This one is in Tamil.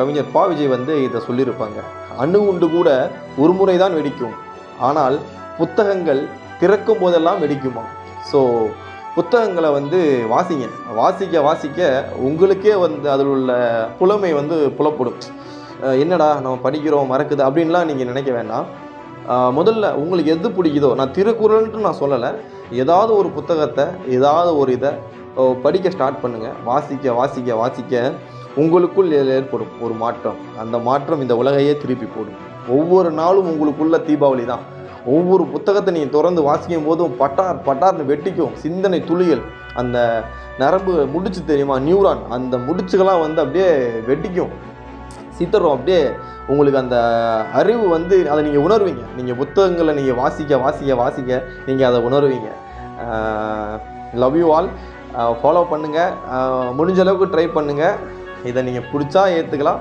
கவிஞர் பா விஜய் வந்து இதை சொல்லியிருப்பாங்க. அணு உண்டு கூட ஒரு முறை தான் வெடிக்கும். ஆனால் புத்தகங்கள் திறக்கும் போதெல்லாம் வெடிக்குமா? ஸோ புத்தகங்களை வந்து வாசிங்க. வாசிக்க வாசிக்க உங்களுக்கே வந்து அதில் உள்ள புலமை வந்து புலப்படும். என்னடா நம்ம படிக்கிறோம் மறக்குது அப்படின்லாம் நீங்கள் நினைக்க வேண்டாம். முதல்ல உங்களுக்கு எது பிடிக்குதோ நான் திருக்குறள்ன்ட்டு நான் சொல்லலை. ஏதாவது ஒரு புத்தகத்தை ஏதாவது ஒரு இதை படிக்க ஸ்டார்ட் பண்ணுங்கள் வாசிக்க வாசிக்க வாசிக்க உங்களுக்குள் ஏ- ஏற்படும் ஒரு மாற்றம். அந்த மாற்றம் இந்த உலகையே திருப்பி போடும். ஒவ்வொரு நாளும் உங்களுக்குள்ள தீபாவளி தான். ஒவ்வொரு புத்தகத்தை நீங்கள் திறந்து வாசிக்கும் போதும் பட்டார் பட்டார்னு வெட்டிக்கும். சிந்தனை துளிகள் அந்த நரம்பு முடிச்சு தெரியுமா? நியூரான். அந்த முடிச்சுகள்லாம் வந்து அப்படியே வெட்டிக்கும். சித்தரும் அப்படியே உங்களுக்கு அந்த அறிவு வந்து அதை நீங்கள் உணர்வீங்க. நீங்கள் புத்தகங்களை நீங்கள் வாசிக்க வாசிக்க வாசிக்க நீங்கள் அதை உணர்வீங்க. லவ் யூ ஆல் ஃபாலோ பண்ணுங்கள் முடிஞ்ச அளவுக்கு ட்ரை பண்ணுங்கள் இதை நீங்கள் பிடிச்சா ஏற்றுக்கலாம்